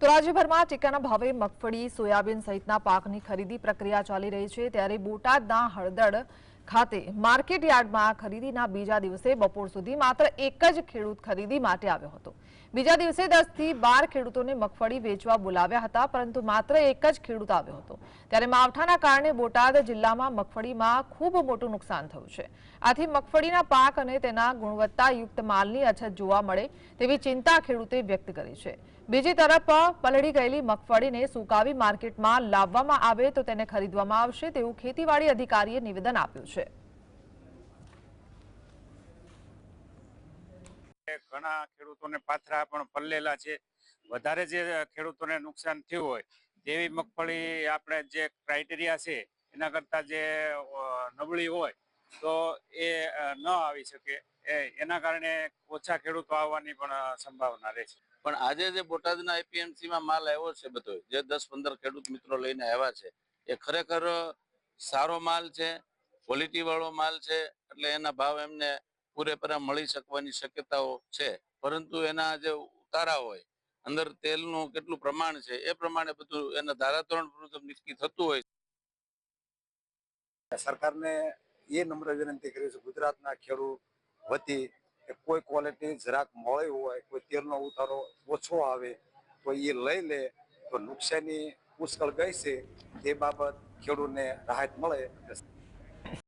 તો રાજ્યભરમાં ટેકાના ભાવે મગફળી, સોયાબીન સહિતના પાકની ખરીદી પ્રક્રિયા ચાલી રહી છે. ત્યારે બોટાદના હળદડ ખાતે માર્કેટ યાર્ડમાં ખરીદીના બીજા દિવસે બપોર સુધી માત્ર એક જ ખેડૂત ખરીદી માટે આવ્યો હતો. બીજા દિવસે દસથી બાર ખેડૂતોને મગફળી વેચવા બોલાવ્યા હતા, પરંતુ માત્ર એક જ ખેડૂત આવ્યો હતો. ત્યારે માવઠાના કારણે બોટાદ જિલ્લામાં મગફળીમાં ખૂબ મોટું નુકસાન થયું છે. આથી મગફળીના પાક અને તેના ગુણવત્તાયુક્ત માલની અછત જોવા મળે તેવી ચિંતા ખેડૂતે વ્યક્ત કરી છે. બીજી તરફ, પલળી ગયેલી મગફળીને સુકાવી માર્કેટમાં લાવવામાં આવે તો તેને ખરીદવામાં આવશે તેવું ખેતીવાડી અધિકારીએ નિવેદન આપ્યું છે. ઘણા ખેડૂતોને પાથરા પણ પલ્લેલા છે. વધારે જે ખેડૂતોને નુકસાન થયું હોય, તેવી મગફળી આપણે જે ક્રાઇટેરિયા છે, એના કરતા જે નબળી હોય, તો એ ન આવી શકે. એના કારણે ઓછા ખેડૂતો આવવાની પણ સંભાવના રહે છે પણ આજે જે બોટાદના એપીએમસીમાં માલ આવ્યો છે બધો, જે દસ પંદર ખેડૂત મિત્રો લઈને આવ્યા છે, એ ખરેખર સારો માલ છે ક્વોલિટી વાળો માલ છે, એટલે એના ભાવ એમને પૂરેપૂરા મળી શકવાની શક્યતાઓ છે, પરંતુ એના જે ઉતારા હોય, અંદર તેલનું કેટલું પ્રમાણ છે, એ પ્રમાણે બધું એના ધારાધોરણ મુજબ નક્કી થતું હોય સરકારને એ નમ્ર વિનંતી કરી છે, ગુજરાતના ખેડૂત વતી કે કોઈ ક્વોલિટી જરાક મળી હોય, કોઈ તેલનો ઉતારો ઓછો આવે, તો એ લઈ લે, તો નુકસાની પુષ્કળ ગઈ છે, તે બાબત ખેડૂતને રાહત મળે.